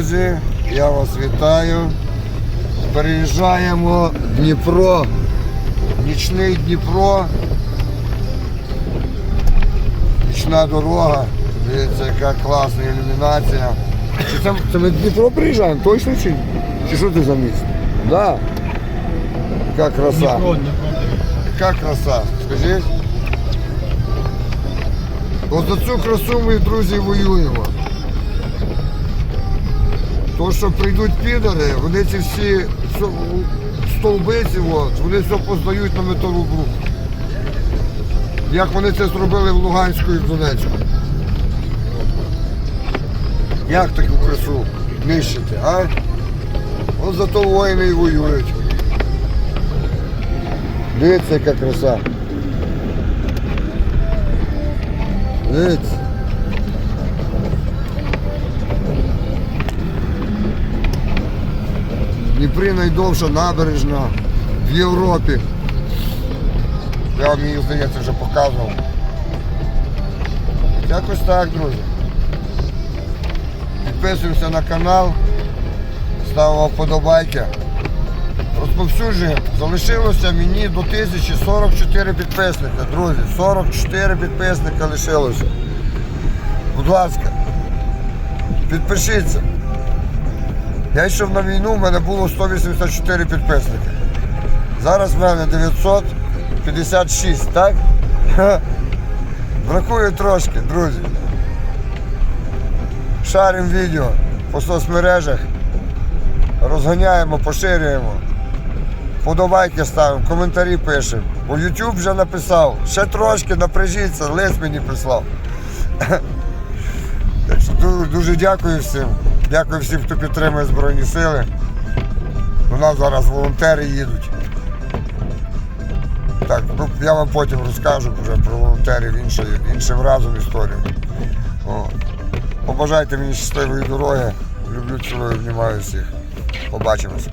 друзі, я вас вітаю. Переїжджаємо Дніпро, нічний Дніпро. Нічна дорога. Дивіться, яка класна ілюмінація. Чи це, це ми в Дніпро приїжджаємо? Точно чи? Чи що ти за місто? Да. Яка краса. Яка краса, скажіть? От за цю красу ми, друзі, воюємо. То, що прийдуть підари, вони ці всі стовбиці, от, вони все познають на металу брук. Як вони це зробили в Луганську і в Донецьку. Як таку красу нищити, а? От зато воїни і воюють. Дивіться, яка краса. Дивіться. Дніпрі найдовша набережна в Європі. Я вам її, здається, вже показував. Якось так, друзі. Підписуємося на канал, ставимо вподобайки. Розповсюджуємо. Залишилося мені до 1044 підписника, друзі. 44 підписника лишилося. Будь ласка, підпишіться. Я йшов на війну, в мене було 184 підписники. Зараз в мене 956, так? Бракує трошки, друзі. Шаримо відео по соцмережах, розганяємо, поширюємо. Подобайки ставимо, коментарі пишемо. Бо YouTube вже написав, ще трошки напряжіться, лист мені прислав. Дуже дякую всім. Дякую всім, хто підтримує Збройні Сили. У нас зараз волонтери їдуть. Так, ну, я вам потім розкажу вже про волонтерів іншим, іншим разом історію. О. Побажайте мені щасливої дороги. Люблю, цілую, обнімаю всіх. Побачимось.